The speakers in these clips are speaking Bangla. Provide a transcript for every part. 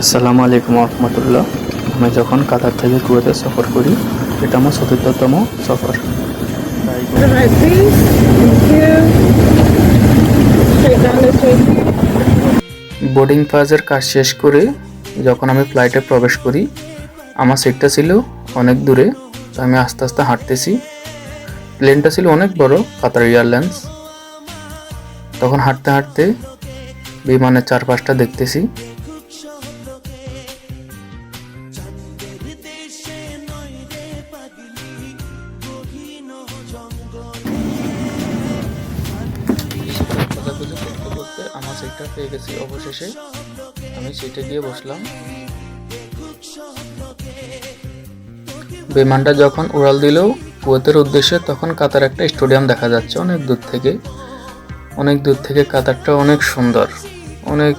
আসসালামু আলাইকুম রহমতুল্লাহ আমি যখন কাতার থেকে কুয়েতে সফর করি, এটা আমার চতুর্থতম সফর. বোর্ডিং পাসের কাজ শেষ করে যখন আমি ফ্লাইটে প্রবেশ করি, আমার সিটটা ছিল অনেক দূরে, তো আমি আস্তে আস্তে হাঁটতেছি। প্লেনটা ছিল অনেক বড়, কাতার এয়ারলাইন্স। তখন হাঁটতে হাঁটতে বিমানের চারপাশটা দেখতেছি। করতে আমার সিটটা পেয়ে গেছি অবশেষে। আমি সিটে গিয়ে বসলাম। বিমানটা যখন উড়াল দিল, কুয়েতের উদ্দেশ্যে তখন কাতার একটা স্টেডিয়াম দেখা যাচ্ছে অনেক দূর থেকে। অনেক দূর থেকে কাতারটা অনেক সুন্দর, অনেক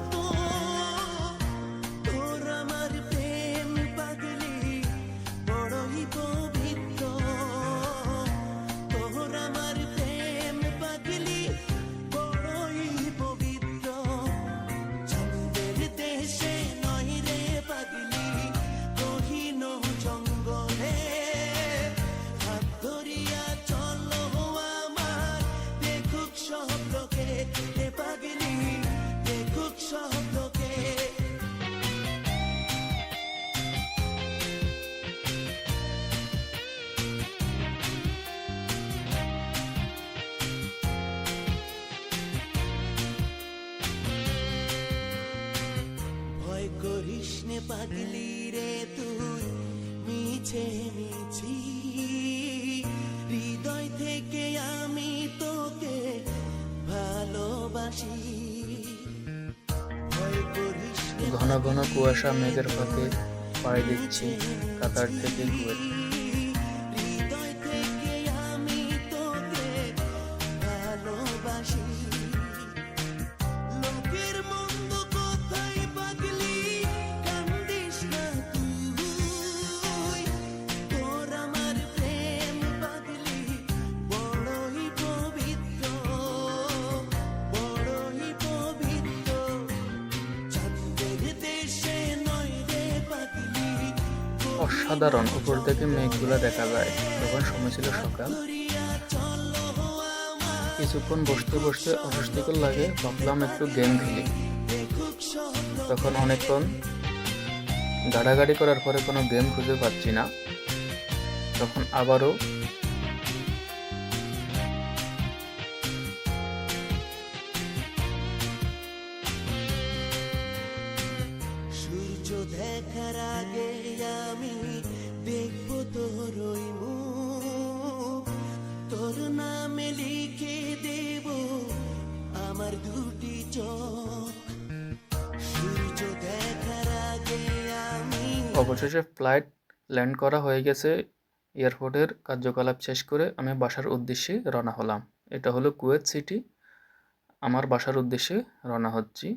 করিস নে পাগলি রে তুই মিছে মিছি। হৃদয় থেকে আমি তোকে ভালোবাসি। ঘন ঘন কুয়াশা মেঘের ফাঁকে পাড়ি দিচ্ছি কাতার থেকে কুয়েত অসাধারণ উপর থেকে মেঘগুলো দেখা যায়। তখন সময় ছিল সকাল। কিছুক্ষণ বসতে বসতে অস্বস্তিকর লাগে, ভাবলাম একটু গেম খেলি। তখন অনেকক্ষণ গাড়াগাড়ি করার পরে কোনো গেম খুঁজে পাচ্ছি না। তখন আবারও সূর্য দেখার আগে আমি দেখব তোর মুখ। তোর নামে লিখে দেব আমার দুটি চোখ। সূর্য দেখার আগে আমি অবশেষে ফ্লাইট ল্যান্ড করা হয়ে গেছে এয়ারপোর্টের কার্যকলাপ শেষ করে আমি বাসার উদ্দেশ্যে রওনা হলাম। এটা হলো কুয়েত সিটি। আমার বাসার উদ্দেশ্যে রওনা হচ্ছি।